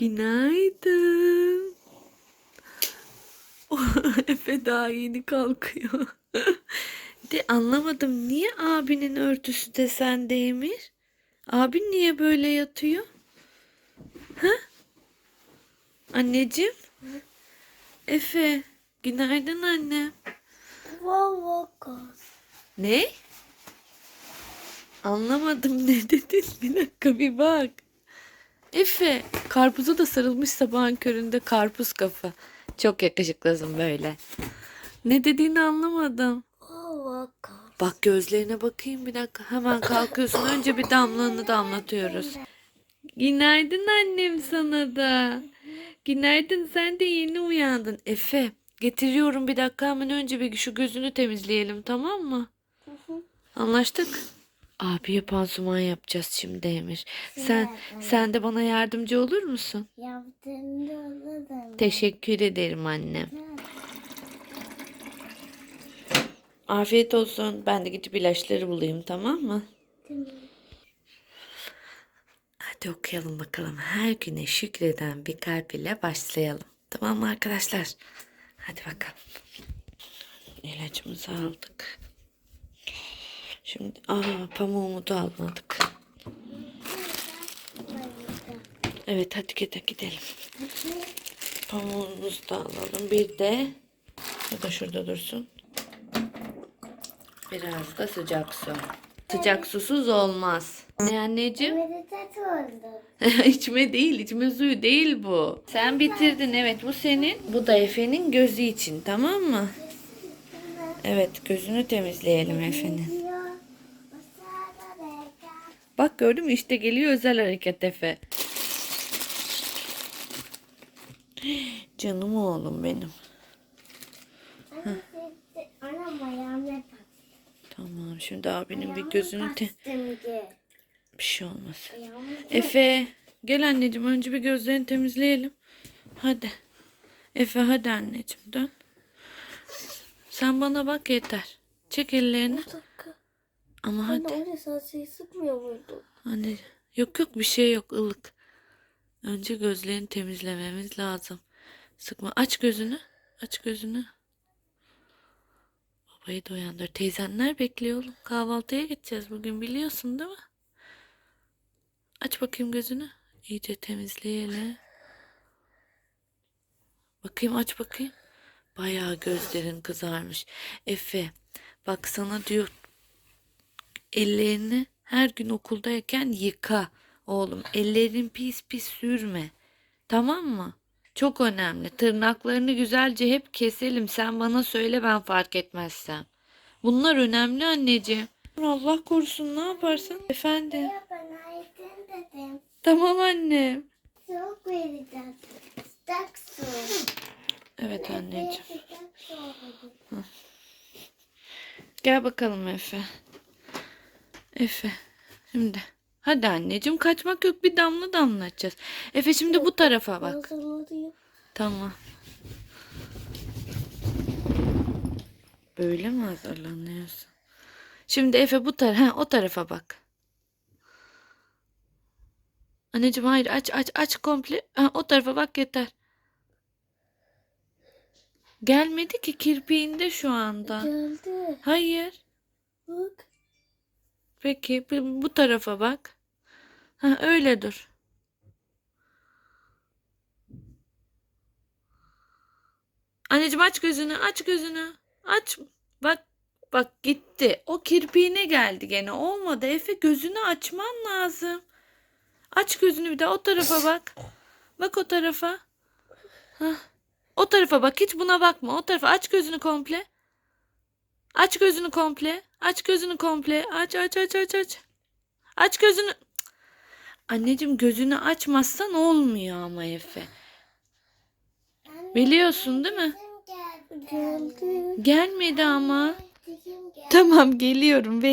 Günaydın. Efe daha yeni kalkıyor. De anlamadım niye abinin örtüsü de sendeymiş? Abin niye böyle yatıyor? Ha? Anneciğim? Efe, günaydın anne. Ne? Anlamadım ne dedin? Bir dakika bir bak. Efe, karpuza da sarılmış sabahın köründe karpuz kafa. Çok yakışıklısın böyle. Ne dediğini anlamadım. Bak gözlerine bakayım bir dakika. Hemen kalkıyorsun. Önce bir damlanı damlatıyoruz. Günaydın annem sana da. Günaydın sen de yeni uyandın. Efe getiriyorum bir dakika hemen önce bir şu gözünü temizleyelim tamam mı? Anlaştık. Abiye pansuman yapacağız şimdi Emir. Sen sen de bana yardımcı olur musun? Yaptığında olurum. Teşekkür ederim annem. Afiyet olsun. Ben de gidip ilaçları bulayım tamam mı? Hadi okuyalım bakalım. Her güne şükreden bir kalp ile başlayalım. Tamam mı arkadaşlar? Hadi bakalım. İlacımızı aldık. Şimdi aa pamuğumu da almadık. Evet hadi gidelim gidelim. Pamuğumuzu da alalım. Bir de ya da şurada dursun. Biraz da sıcak su. Sıcak susuz olmaz. Ne anneciğim? İçme değil, içme suyu değil bu. Sen bitirdin evet bu senin. Bu da Efe'nin gözü için tamam mı? Evet gözünü temizleyelim Efe'nin. Bak gördün mü işte geliyor özel hareket Efe. Canım oğlum benim. Anne sevdi. Anam ayağımda taktı. Tamam şimdi abinin bir gözünü te... Bir şey olmaz. Ayağımı Efe gel anneciğim önce bir gözlerini temizleyelim. Hadi. Efe hadi anneciğim dön. Sen bana bak yeter. Çek ellerini. dakika. Ama hadi. Anne sen şey sıkmıyor muydun? Anne yok yok bir şey yok ılık. Önce gözlerini temizlememiz lazım. Sıkma. Aç gözünü. Aç gözünü. Babayı da uyandır. Teyzenler bekliyor oğlum. Kahvaltıya gideceğiz bugün biliyorsun değil mi? Aç bakayım gözünü. İyice temizleyelim. Bakayım aç bakayım. Bayağı gözlerin kızarmış. Efe bak sana diyor ellerini her gün okuldayken yıka oğlum. Ellerin pis pis sürme. Tamam mı? Çok önemli. Tırnaklarını güzelce hep keselim. Sen bana söyle ben fark etmezsem. Bunlar önemli anneciğim. Allah korusun ne yaparsın? Efendim. Ya ben aydın dedim. Tamam annem. Sıcak su. Evet anneciğim. Gel bakalım Efe. Efe. Şimdi. Hadi anneciğim kaçmak yok bir damla damlatacağız. Efe şimdi bu tarafa bak. Tamam. Böyle mi hazırlanıyorsun? Şimdi Efe bu tarafa, o tarafa bak. Anneciğim hayır aç aç aç komple. Ha, o tarafa bak yeter. Gelmedi ki kirpiğinde şu anda. Geldi. Hayır. Bak. Peki bu, tarafa bak. Ha, öyle dur. Anneciğim aç gözünü, aç gözünü. Aç. Bak, bak gitti. O kirpiğine geldi gene. Olmadı. Efe gözünü açman lazım. Aç gözünü bir daha o tarafa bak. Bak o tarafa. Hah. O tarafa bak. Hiç buna bakma. O tarafa aç gözünü komple. Aç gözünü komple. Aç gözünü komple. Aç aç aç aç aç. Aç gözünü. Anneciğim gözünü açmazsan olmuyor ama Efe. Biliyorsun değil mi? Geldi. Gelmedi ama. Tamam geliyorum. Bek